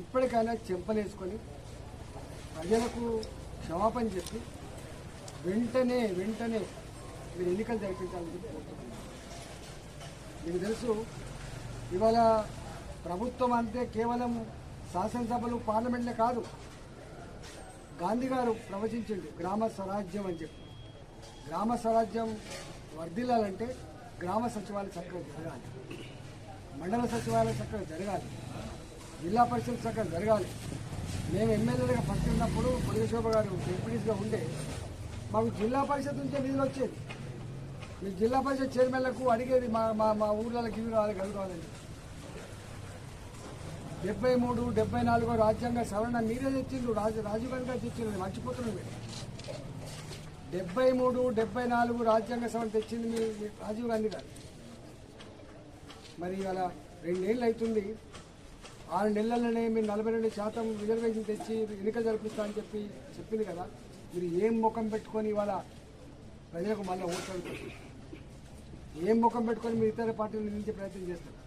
ఇప్పటికైనా చెంపలేసుకొని ప్రజలకు క్షమాపణ చెప్పి వెంటనే వెంటనే మీరు ఎన్నికలు జరిపించాలని చెప్పి మీకు తెలుసు ఇవాళ ప్రభుత్వం అంటే కేవలం శాసనసభలు పార్లమెంట్లే కాదు. గాంధీ గారు ప్రవచించండి గ్రామ స్వరాజ్యం అని చెప్పి. గ్రామ స్వరాజ్యం వర్ధిల్లాలంటే గ్రామ సచివాలయం చక్కగా జరగాలి. మండల సచివాలయం చక్కగా జరగాలి. జిల్లా పరిషత్ చక్కగా జరగాలి. మేము ఎమ్మెల్యేలుగా ఫస్ట్ ఉన్నప్పుడు పొడిగశోభ గారు డిప్యూటీస్గా ఉండే మాకు జిల్లా పరిషత్ నుంచే నిధులు వచ్చేది. మీ జిల్లా పరిషత్ చైర్మన్లకు అడిగేది మా మా మా ఊర్లకి ఇవి కావాలి గవి డెబ్బై మూడు డెబ్బై నాలుగో రాజ్యాంగ సవరణ మీరే తెచ్చిండ్రు రాజు రాజీవ్ గాంధీ గారు తెచ్చిండ్రు మర్చిపోతున్నాం మీరు డెబ్బై మూడు డెబ్బై నాలుగు రాజ్యాంగ సవరణ తెచ్చింది మీరు మీ రాజీవ్ గాంధీ గారు. మరి ఇవాళ రెండేళ్ళు అవుతుంది ఆరు నెలలనే మీరు నలభై రెండు శాతం రిజర్వేషన్ తెచ్చి ఎన్నికలు జరిపిస్తా అని చెప్పి చెప్పింది కదా. మీరు ఏం ముఖం పెట్టుకొని ఇవాళ ప్రజలకు మళ్ళీ ఓట్లు ఏం ముఖం పెట్టుకొని మీరు ఇతర పార్టీలు నిందించే ప్రయత్నం చేస్తారు?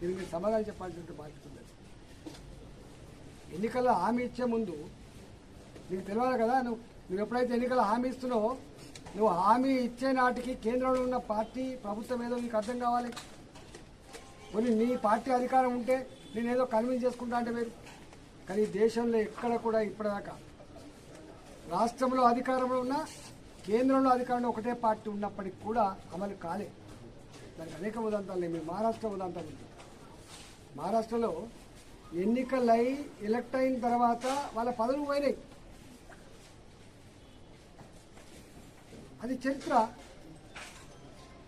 దీనికి మీరు సమాధానం చెప్పాల్సినటువంటి బాధ్యత ఉంది. ఎన్నికల్లో హామీ ఇచ్చే ముందు నీకు తెలియాలి కదా నువ్వు నువ్వు ఎప్పుడైతే ఎన్నికల హామీ ఇస్తున్నావో నువ్వు హామీ ఇచ్చే నాటికి కేంద్రంలో ఉన్న పార్టీ ప్రభుత్వం ఏదో నీకు అర్థం కావాలి. కొన్ని నీ పార్టీ అధికారం ఉంటే నేను ఏదో కన్విన్స్ చేసుకుంటా అంటే మీరు. కానీ దేశంలో ఎక్కడ కూడా ఇప్పటిదాకా రాష్ట్రంలో అధికారంలో ఉన్న కేంద్రంలో అధికారంలో ఒకటే పార్టీ ఉన్నప్పటికి కూడా అమలు కాలే. దానికి అనేక ఉదాంతాలు లేవు మీరు మహారాష్ట్ర ఉదాంతాలు ఉంది మహారాష్ట్రలో ఎన్నికలై ఎలక్ట్ అయిన తర్వాత వాళ్ళ పదవులు పోయినాయి. అది చరిత్ర.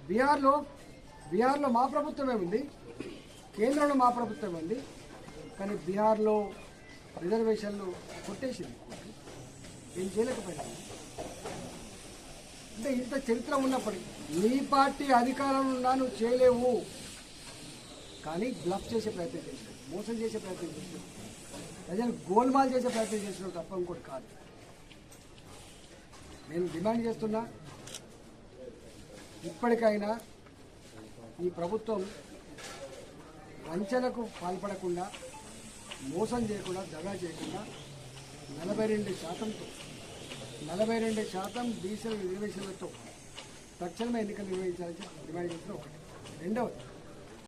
బీహార్లో బీహార్లో మా ప్రభుత్వమే ఉంది కేంద్రంలో మా ప్రభుత్వమే ఉంది కానీ బీహార్లో రిజర్వేషన్లు కొట్టేసింది. ఏం చేయలేకపోయినా అంటే ఇంత చరిత్ర ఉన్నప్పటికీ నీ పార్టీ అధికారంలో ఉన్నా నువ్వు చేయలేవు. కానీ బ్లఫ్ చేసే ప్రయత్నం చేసినావు మోసం చేసే ప్రయత్నం చేసినావు. ప్రజలు గోల్మాల్ చేసే ప్రయత్నం చేసినావు తప్ప ఇంకోటి కాదు. నేను డిమాండ్ చేస్తున్నా ఇప్పటికైనా ఈ ప్రభుత్వం వంచనకు పాల్పడకుండా మోసం చేయకుండా దగా చేయకుండా నలభై రెండు శాతంతో నలభై రెండు శాతం డీజిల్ రిజర్వేషన్లతో తక్షణమే ఎన్నికలు నిర్వహించాలని డిమాండ్ చేస్తున్న ఒకటి. రెండవది